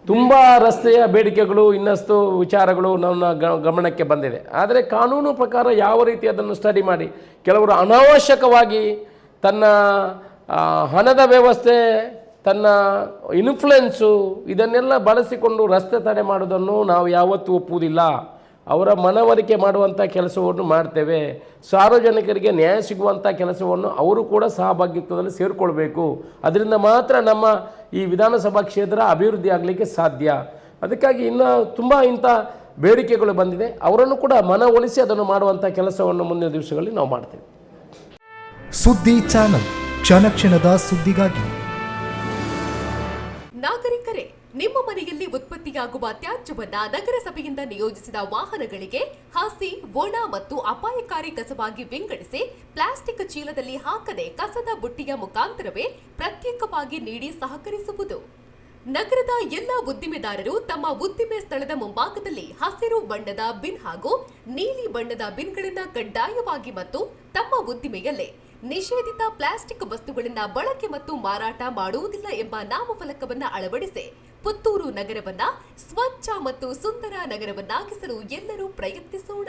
J: ತುಂಬ ರಸ್ತೆಯ ಬೇಡಿಕೆಗಳು ಇನ್ನಷ್ಟು ವಿಚಾರಗಳು ನನ್ನ ಗ- ಗಮನಕ್ಕೆ ಬಂದಿದೆ. ಆದರೆ ಕಾನೂನು ಪ್ರಕಾರ ಯಾವ ರೀತಿ ಅದನ್ನು ಸ್ಟಡಿ ಮಾಡಿ ಕೆಲವರು ಅನಾವಶ್ಯಕವಾಗಿ ತನ್ನ ಹಣದ ವ್ಯವಸ್ಥೆ ತನ್ನ ಇನ್ಫ್ಲುಯೆನ್ಸು ಇದನ್ನೆಲ್ಲ ಬಳಸಿಕೊಂಡು ರಸ್ತೆ ತಡೆ ಮಾಡೋದನ್ನು ನಾವು ಯಾವತ್ತೂ ಒಪ್ಪುವುದಿಲ್ಲ. ಅವರ ಮನವರಿಕೆ ಮಾಡುವಂಥ ಕೆಲಸವನ್ನು ಮಾಡ್ತೇವೆ. ಸಾರ್ವಜನಿಕರಿಗೆ ನ್ಯಾಯ ಸಿಗುವಂಥ ಕೆಲಸವನ್ನು ಅವರು ಕೂಡ ಸಹಭಾಗಿತ್ವದಲ್ಲಿ ಸೇರಿಕೊಳ್ಬೇಕು. ಅದರಿಂದ ಮಾತ್ರ ನಮ್ಮ ಈ ವಿಧಾನಸಭಾ ಕ್ಷೇತ್ರ ಅಭಿವೃದ್ಧಿ ಆಗಲಿಕ್ಕೆ ಸಾಧ್ಯ. ಅದಕ್ಕಾಗಿ ಇನ್ನು ತುಂಬ ಇಂಥ ಬೇಡಿಕೆಗಳು ಬಂದಿದೆ. ಅವರನ್ನು ಕೂಡ ಮನವೊಲಿಸಿ ಅದನ್ನು ಮಾಡುವಂಥ ಕೆಲಸವನ್ನು ಮುಂದಿನ ದಿವಸಗಳಲ್ಲಿ ನಾವು ಮಾಡ್ತೇವೆ.
K: ಸುದ್ದಿ ಚಾನಲ್, ಕ್ಷಣ ಕ್ಷಣದ ಸುದ್ದಿಗಾಗಿ.
L: ನಾಗರಿಕರೇ, ನಿಮ್ಮ ಮನೆಯಲ್ಲಿ ಉತ್ಪತ್ತಿಯಾಗುವ ತ್ಯಾಜ್ಯವನ್ನ ನಗರಸಭೆಯಿಂದ ನಿಯೋಜಿಸಿದ ವಾಹನಗಳಿಗೆ ಹಸಿ, ಒಣ ಮತ್ತು ಅಪಾಯಕಾರಿ ಕಸವಾಗಿ ವಿಂಗಡಿಸಿ ಪ್ಲಾಸ್ಟಿಕ್ ಚೀಲದಲ್ಲಿ ಹಾಕದೆ ಕಸದ ಬುಟ್ಟಿಯ ಮುಖಾಂತರವೇ ಪ್ರತ್ಯೇಕವಾಗಿ ನೀಡಿ ಸಹಕರಿಸುವುದು. ನಗರದ ಎಲ್ಲ ಉದ್ದಿಮೆದಾರರು ತಮ್ಮ ಉದ್ದಿಮೆ ಸ್ಥಳದ ಮುಂಭಾಗದಲ್ಲಿ ಹಸಿರು ಬಣ್ಣದ ಬಿನ್ ಹಾಗೂ ನೀಲಿ ಬಣ್ಣದ ಬಿನ್ಗಳನ್ನು ಕಡ್ಡಾಯವಾಗಿ ಮತ್ತು ತಮ್ಮ ಉದ್ದಿಮೆಯಲ್ಲೇ ನಿಷೇಧಿತ ಪ್ಲಾಸ್ಟಿಕ್ ವಸ್ತುಗಳಿಂದ ಬಳಕೆ ಮತ್ತು ಮಾರಾಟ ಮಾಡುವುದಿಲ್ಲ ಎಂಬ ನಾಮಫಲಕವನ್ನ ಅಳವಡಿಸಿ ಪುತ್ತೂರು ನಗರವನ್ನ ಸ್ವಚ್ಛ ಮತ್ತು ಸುಂದರ ನಗರವನ್ನಾಗಿಸಲು ಎಲ್ಲರೂ ಪ್ರಯತ್ನಿಸೋಣ.